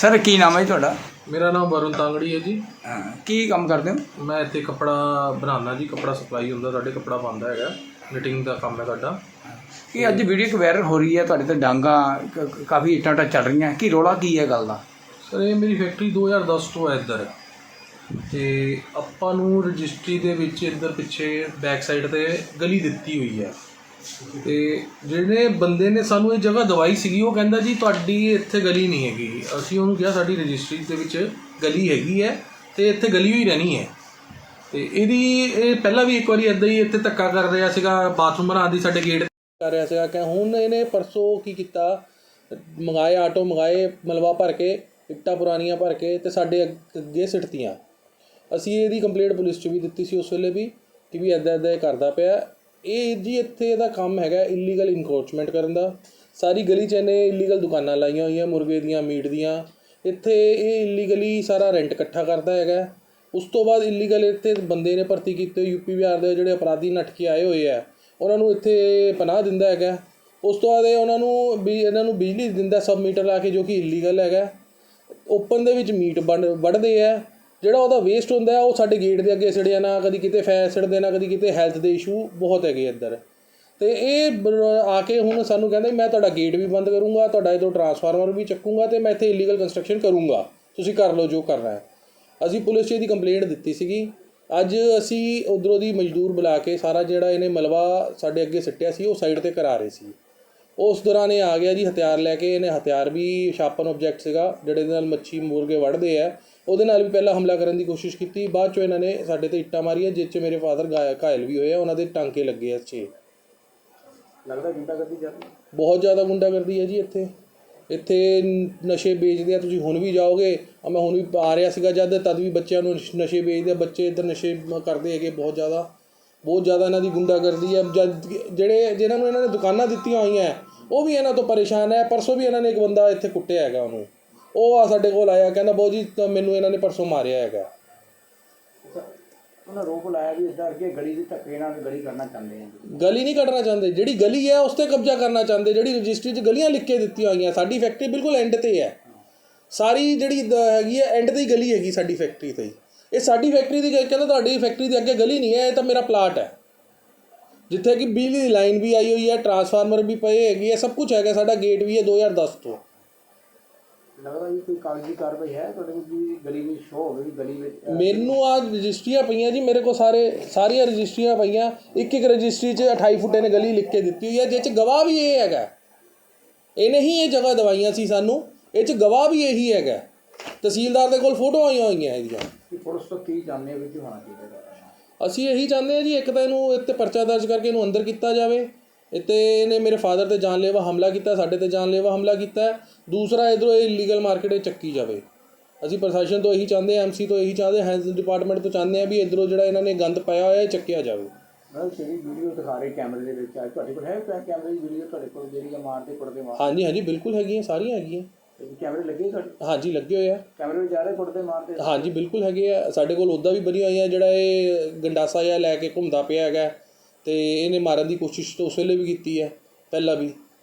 Sir ਕੀ ਨਾਮ ਹੈ ਜੀ ਤੁਹਾਡਾ? ਮੇਰਾ ਨਾਮ ਵਰੁਣ ਤਾਂਗੜੀ ਹੈ ਜੀ। ਹਾਂ, ਕੀ ਕੰਮ ਕਰਦੇ ਹੋ? ਮੈਂ ਇੱਥੇ ਕੱਪੜਾ ਬਣਾਉਣਾ ਜੀ ਕੱਪੜਾ ਸਪਲਾਈ ਹੁੰਦਾ ਸਾਡੇ ਕੱਪੜਾ ਬਣਦਾ ਹੈਗਾ। ਨਿਟਿੰਗ ਦਾ ਕੰਮ ਹੈ ਸਾਡਾ। ਇਹ ਅੱਜ ਵੀਡੀਓ ਇੱਕ ਵਾਇਰਲ ਹੋ ਰਹੀ ਹੈ ਤੁਹਾਡੇ ਤੇ ਡਾਂਗਾ ਕ- ਕ- ਕਾਫੀ ਇੱਟਾਂ ਟਾ ਚੱਲ ਰਹੀਆਂ। ਕੀ ਰੋਲਾ ਕੀ ਹੈ ਗੱਲ ਦਾ? ਸਰ ਇਹ ਮੇਰੀ ਫੈਕਟਰੀ 2010 ਤੋਂ ਹੈ ਇੱਧਰ। ਤੇ ਆਪਾਂ ਨੂੰ ਰਜਿਸਟਰੀ ਦੇ ਵਿੱਚ ਇੱਧਰ ਪਿੱਛੇ ਬੈਕ ਸਾਈਡ ਤੇ ਗਲੀ ਦਿੱਤੀ ਹੋਈ ਹੈ। ਤੇ ਜਿਹੜੇ ਬੰਦੇ ਨੇ ਸਾਨੂੰ ਇਹ ਜਗ੍ਹਾ ਦਵਾਈ ਸੀਗੀ, ਉਹ ਕਹਿੰਦਾ ਜੀ ਤੁਹਾਡੀ ਇੱਥੇ ਗਲੀ ਨਹੀਂ ਹੈਗੀ। ਅਸੀਂ ਉਹਨੂੰ ਕਿਹਾ ਸਾਡੀ ਰਜਿਸਟਰੀ ਦੇ ਵਿੱਚ ਗਲੀ ਹੈਗੀ ਹੈ ਤੇ ਇੱਥੇ ਗਲੀ ਹੋਈ ਰਹਿਣੀ ਹੈ। ਤੇ ਇਹਦੀ ਇਹ ਪਹਿਲਾਂ ਵੀ ਇੱਕ ਵਾਰੀ ਇਦਾਂ ਹੀ ਇੱਥੇ ਧੱਕਾ ਕਰ ਰਿਹਾ ਸੀਗਾ ਬਾਥਰੂਮ ਬਣਾ ਦੀ ਸਾਡੇ ਗੇਟ ਕਰ ਰਿਹਾ ਸੀਗਾ। ਕਿ ਹੁਣ ਇਹਨੇ ਪਰਸੋਂ ਕੀ ਕੀਤਾ? ਮੰਗਾਏ ਆਟੋ, ਮੰਗਾਏ ਮਲਵਾ ਭਰ ਕੇ, ਇੱਟਾਂ ਪੁਰਾਣੀਆਂ ਭਰ ਕੇ ਤੇ ਸਾਡੇ ਅੱਗੇ ਸਿੱਟਤੀਆਂ। ਅਸੀਂ ਇਹਦੀ ਕੰਪਲੇਂਟ ਪੁਲਿਸ 'ਚ ਵੀ ਦਿੱਤੀ ਸੀ ਉਸ ਵੇਲੇ ਵੀ ਕਿ ਵੀ ਐਦਾਂ ਐਦਾਂ ਇਹ ਕਰਦਾ ਪਿਆ। ਇਹ ਜੀ ਇੱਥੇ ਇਹਦਾ ਕੰਮ ਹੈਗਾ ਇਲੀਗਲ ਇਨਕਰੋਚਮੈਂਟ ਕਰਨ ਦਾ। ਸਾਰੀ ਗਲੀ 'ਚ ਇਹਨੇ ਇਲੀਗਲ ਦੁਕਾਨਾਂ ਲਾਈਆਂ ਹੋਈਆਂ, ਮੁਰਗੇ ਦੀਆਂ, ਮੀਟ ਦੀਆਂ। ਇੱਥੇ ਇਹ ਇਲੀਗਲੀ ਸਾਰਾ ਰੈਂਟ ਇਕੱਠਾ ਕਰਦਾ ਹੈਗਾ। ਉਸ ਤੋਂ ਬਾਅਦ ਇਲੀਗਲ ਇੱਥੇ ਬੰਦੇ ਨੇ ਭਰਤੀ ਕੀਤੇ ਯੂਪੀ ਬਿਹਾਰ ਦੇ ਜਿਹੜੇ ਅਪਰਾਧੀ ਨੱਠ ਕੇ ਆਏ ਹੋਏ ਆ। ਉਹਨਾਂ ਨੂੰ ਇੱਥੇ ਪਨਾਹ ਦਿੰਦਾ ਹੈਗਾ। ਉਸ ਤੋਂ ਬਾਅਦ ਇਹ ਉਹਨਾਂ ਨੂੰ ਵੀ ਇਹਨਾਂ ਨੂੰ ਬਿਜਲੀ ਦਿੰਦਾ ਸਬ ਮੀਟਰ ਲਾ ਕੇ ਜੋ ਕਿ ਇਲੀਗਲ ਹੈਗਾ। ਓਪਨ ਦੇ ਵਿੱਚ ਮੀਟ ਬਣ ਵੱਢਦੇ ਆ। ਜਿਹੜਾ ਉਹਦਾ ਵੇਸਟ ਹੁੰਦਾ ਉਹ ਸਾਡੇ ਗੇਟ ਦੇ ਅੱਗੇ ਸਿੜਿਆ ਨਾ, ਕਦੀ ਕਿਤੇ ਫੈਸ ਸਿੜਦੇ ਨਾ, ਕਦੀ ਕਿਤੇ ਹੈਲਥ ਦੇ ਇਸ਼ੂ ਬਹੁਤ ਹੈਗੇ ਇੱਧਰ। ਤੇ ਇਹ ਆ ਕੇ ਹੁਣ ਸਾਨੂੰ ਕਹਿੰਦੇ, ਮੈਂ ਤੁਹਾਡਾ ਗੇਟ ਵੀ ਬੰਦ ਕਰੂੰਗਾ, ਤੁਹਾਡਾ ਇਹ ਤੋਂ ਟਰਾਂਸਫਾਰਮਰ ਵੀ ਚੱਕੂੰਗਾ ਤੇ ਮੈਂ ਇੱਥੇ ਇਲੀਗਲ ਕੰਸਟਰਕਸ਼ਨ ਕਰੂੰਗਾ। ਤੁਸੀਂ ਕਰ ਲਓ ਜੋ ਕਰਨਾ ਹੈ। ਅਸੀਂ ਪੁਲਿਸ 'ਚ ਇਹਦੀ ਕੰਪਲੇਂਟ ਦਿੱਤੀ ਸੀਗੀ। ਅੱਜ ਅਸੀਂ ਉਧਰੋਂ ਦੀ ਮਜ਼ਦੂਰ ਬੁਲਾ ਕੇ ਸਾਰਾ ਜਿਹੜਾ ਇਹਨੇ ਮਲਵਾ ਸਾਡੇ ਅੱਗੇ ਸਿੱਟਿਆ ਸੀ, ਉਹ ਸਾਈਡ ਤੇ ਕਰਾ ਰਹੇ ਸੀ। ਉਸ ਦੌਰਾਨ ਇਹ ਆ ਗਿਆ ਜੀ, ਹਥਿਆਰ ਲੈ ਕੇ, ਇਹਨੇ ਹਥਿਆਰ ਵੀ ਸ਼ਾਰਪਨ ਆਬਜੈਕਟ ਸੀਗਾ, ਜਿਹੜੇ ਦੇ ਨਾਲ ਮੱਛੀ ਮੁਰਗੇ ਵੜਦੇ ਆ। ਉਹਦੇ ਨਾਲ ਵੀ ਪਹਿਲਾਂ ਹਮਲਾ ਕਰਨ ਦੀ ਕੋਸ਼ਿਸ਼ ਕੀਤੀ ਬਾਅਦ ਚੋਂ ਇਹਨਾਂ ਨੇ ਸਾਡੇ ਤੇ ਇੱਟਾਂ ਮਾਰੀਆਂ ਜਿਸ 'ਚ ਮੇਰੇ ਫਾਦਰ ਘਾਇਲ ਵੀ ਹੋਏ ਆ ਉਹਨਾਂ ਦੇ ਟਾਂਕੇ ਲੱਗੇ ਆ 'ਚ। ਲੱਗਦਾ ਗੁੰਡਾਗਰਦੀ ਜ਼ਿਆਦਾ ਬਹੁਤ ਜ਼ਿਆਦਾ ਗੁੰਡਾਗਰਦੀ ਹੈ ਜੀ ਇੱਥੇ। ਇੱਥੇ ਨਸ਼ੇ ਵੇਚਦੇ ਆ ਤੁਸੀਂ ਹੁਣ ਵੀ ਜਾਓਗੇ ਆ ਮੈਂ ਹੁਣ ਵੀ ਆ ਰਿਹਾ ਸੀਗਾ ਜਦ ਤਦ ਵੀ ਬੱਚਿਆਂ ਨੂੰ ਨਸ਼- ਵੇਚਦੇ ਆ ਬੱਚੇ ਇੱਧਰ ਨਸ਼ੇ ਕਰਦੇ ਹੈਗੇ ਬਹੁਤ ਜ਼ਿਆਦਾ। ਬਹੁਤ ਜ਼ਿਆਦਾ ਇਹਨਾਂ ਦੀ ਗੁੰਡਾਗਰਦੀ ਹੈ ਜਦ ਜਿਹੜੇ ਜਿਨ੍ਹਾਂ ਨੂੰ ਇਹਨਾਂ ਨੇ ਦੁਕਾਨਾਂ ਦਿੱਤੀਆਂ ਹੋਈਆਂ ਉਹ ਵੀ ਇਹਨਾਂ ਤੋਂ ਪਰੇਸ਼ਾਨ ਹੈ ਪਰਸੋਂ ਵੀ ਇਹਨਾਂ ਨੇ ਇੱਕ ਬੰਦਾ ਇੱਥੇ ਕੁੱਟਿਆ ਹੈਗਾ ਉਹਨੂੰ। ਉਹ ਆ ਸਾਡੇ ਕੋਲ ਆਇਆ ਕਹਿੰਦਾ ਬਹੁ ਜੀ ਤਾਂ ਮੈਨੂੰ ਇਹਨਾਂ ਨੇ ਪਰਸੋਂ ਮਾਰਿਆ ਹੈਗਾ। ਉਹਨਾਂ ਰੋਪ ਲਾਇਆ ਵੀ ਇਦਾਂ ਅੱਗੇ ਗਲੀ ਦੇ ਧੱਕੇ ਨਾਲ ਗਲੀ ਕਰਨਾ ਚਾਹੁੰਦੇ ਆ ਗਲੀ ਨਹੀਂ ਕੱਢਣਾ ਚਾਹੁੰਦੇ। ਜਿਹੜੀ ਗਲੀ ਹੈ ਉਸ ਤੇ ਕਬਜ਼ਾ ਕਰਨਾ ਚਾਹੁੰਦੇ। ਜਿਹੜੀ ਰਜਿਸਟਰੀ 'ਚ ਗਲੀਆਂ ਲਿਖ ਕੇ ਦਿੱਤੀਆਂ ਹੋਈਆਂ ਸਾਡੀ ਫੈਕਟਰੀ ਬਿਲਕੁਲ ਐਂਡ ਤੇ ਹੈ। ਸਾਰੀ ਜਿਹੜੀ ਦ- ਹੈਗੀ ਹੈ ਐਂਡ ਤੇ ਹੀ ਗਲੀ ਹੈਗੀ ਸਾਡੀ ਫੈਕਟਰੀ ਤੇ ਹੀ। ਇਹ ਸਾਡੀ ਫੈਕਟਰੀ ਦੀ ਗ- ਕਹਿੰਦਾ ਤੁਹਾਡੀ ਫੈਕਟਰੀ ਦੇ ਅੱਗੇ ਗਲੀ ਨਹੀਂ ਹੈ ਇਹ ਤਾਂ ਮੇਰਾ ਪਲਾਟ ਹੈ। ਜਿੱਥੇ ਕਿ ਬਿਜਲੀ ਦੀ ਲਾਈਨ ਵੀ ਆਈ ਹੋਈ ਹੈ ਟਰਾਂਸਫਾਰਮਰ ਵੀ ਪਏ ਹੈਗੀ ਹੈ ਸਭ ਕੁਝ ਹੈਗਾ ਸਾਡਾ ਗੇਟ ਵੀ ਹੈ 2010 ਤੋਂ। ਲੱਗਦਾ ਜੀ ਕੋਈ ਕਾਗਜ਼ੀ ਕਾਰਵਾਈ ਹੈ? ਤੁਹਾਡੇ ਕੋਲ ਵੀ ਗਲੀ ਵਿੱਚ ਸ਼ੋ ਹੋਵੇ ਵੀ ਗਲੀ ਵਿੱਚ ਮੈਨੂੰ ਆ ਰਜਿਸਟਰੀਆਂ ਪਈਆਂ ਜੀ ਮੇਰੇ ਕੋਲ ਸਾਰੇ ਸਾਰੀਆਂ ਰਜਿਸਟਰੀਆਂ ਪਈਆਂ। ਇੱਕ ਇੱਕ ਰਜਿਸਟਰੀ 'ਚ 28 ਫੁੱਟੇ ਨੇ ਗਲੀ ਲਿਖ ਕੇ ਦਿੱਤੀ ਹੋਈ ਹੈ। ਜਿਹ 'ਚ ਗਵਾਹ ਵੀ ਇਹ ਹੈਗਾ। ਇਹਨੇ ਹੀ ਇਹ ਜਗ੍ਹਾ ਦਵਾਈਆਂ ਸੀ ਸਾਨੂੰ। ਇਹ 'ਚ ਗਵਾਹ ਵੀ ਇਹੀ ਹੈਗਾ। ਤਹਿਸੀਲਦਾਰ ਦੇ ਕੋਲ ਫੋਟੋ ਆਈਆਂ ਹੋਈਆਂ ਇਹਦੀਆਂ। ਕਿ ਪੁਲਿਸ ਤੋਂ ਹੋਣਾ ਚਾਹੀਦਾ? ਅਸੀਂ ਇਹੀ ਚਾਹੁੰਦੇ ਹਾਂ ਜੀ ਇੱਕ ਤਾਂ ਇਹਨੂੰ ਇੱਥੇ ਪਰਚਾ ਦਰਜ ਕਰਕੇ ਇਹਨੂੰ ਅੰਦਰ ਕੀਤਾ ਜਾਵੇ। ਇੱਥੇ ਇਹਨੇ ਮੇਰੇ ਫਾਦਰ ਤੇ ਜਾਨਲੇਵਾ ਹਮਲਾ ਕੀਤਾ ਸਾਡੇ ਤੇ ਜਾਨਲੇਵਾ ਹਮਲਾ ਕੀਤਾ। ਦੂਸਰਾ ਇਧਰੋਂ ਇਹ ਇਲੀਗਲ ਮਾਰਕੀਟ ਵਿੱਚ ਚੱਕੀ ਜਾਵੇ। ਅਸੀਂ ਪ੍ਰਸ਼ਾਸਨ ਤੋਂ ਇਹੀ ਚਾਹੁੰਦੇ ਹਾਂ ਐਮਸੀ ਤੋਂ ਇਹੀ ਚਾਹੁੰਦੇ ਹਾਂ ਹੈਲਥ ਡਿਪਾਰਟਮੈਂਟ ਤੋਂ ਚਾਹੁੰਦੇ ਹਾਂ ਵੀ ਇਧਰੋਂ ਜਿਹੜਾ ਇਹਨਾਂ ਨੇ ਗੰਦ ਪਾਇਆ ਹੋਇਆ ਇਹ ਚੱਕਿਆ ਜਾਵੇ। ਮਤਲਬ ਜਿਹੜੀ ਵੀਡੀਓ ਦਿਖਾ ਰਹੇ ਕੈਮਰੇ ਦੇ ਵਿੱਚ ਆਈ ਤੁਹਾਡੇ ਕੋਲ ਹੈ ਕੋਈ ਕੈਮਰੇ ਦੀ ਵੀਡੀਓ ਤੁਹਾਡੇ ਕੋਲ ਜਿਹੜੀ ਆ ਮਾਰਦੇ ਕੁੱਟਦੇ ਮਾਰ? ਹਾਂਜੀ ਹਾਂਜੀ ਬਿਲਕੁਲ ਹੈਗੀਆਂ ਸਾਰੀਆਂ ਹੈਗੀਆਂ। ਕੈਮਰੇ ਲੱਗੇ ਤੁਹਾਡੇ? ਹਾਂਜੀ ਲੱਗੇ ਹੋਏ ਆ। ਕੈਮਰੇ ਵਿੱਚ ਜਾ ਰਹੇ ਕੁੱਟਦੇ ਮਾਰਦੇ ਹਾਂਜੀ ਬਿਲਕੁਲ ਹੈਗੇ ਆ। ਸਾਡੇ ਕੋਲ ਉੱਦਾਂ ਵੀ ਬਣੀਆਂ ਹੋਈਆਂ ਜਿਹੜਾ ਇਹ ਗੰਡਾਸਾ ਜਿਹਾ ਲੈ ਕੇ ਘੁੰਮਦਾ ਪਿਆ ਹੈਗਾ। ਅਤੇ ਇਹਨੇ ਮਾਰਨ ਦੀ ਕੋਸ਼ਿਸ਼ ਤਾਂ ਉਸ ਵੇਲੇ ਵੀ ਕੀਤੀ ਹੈ ਪਹਿਲਾਂ ਵੀ।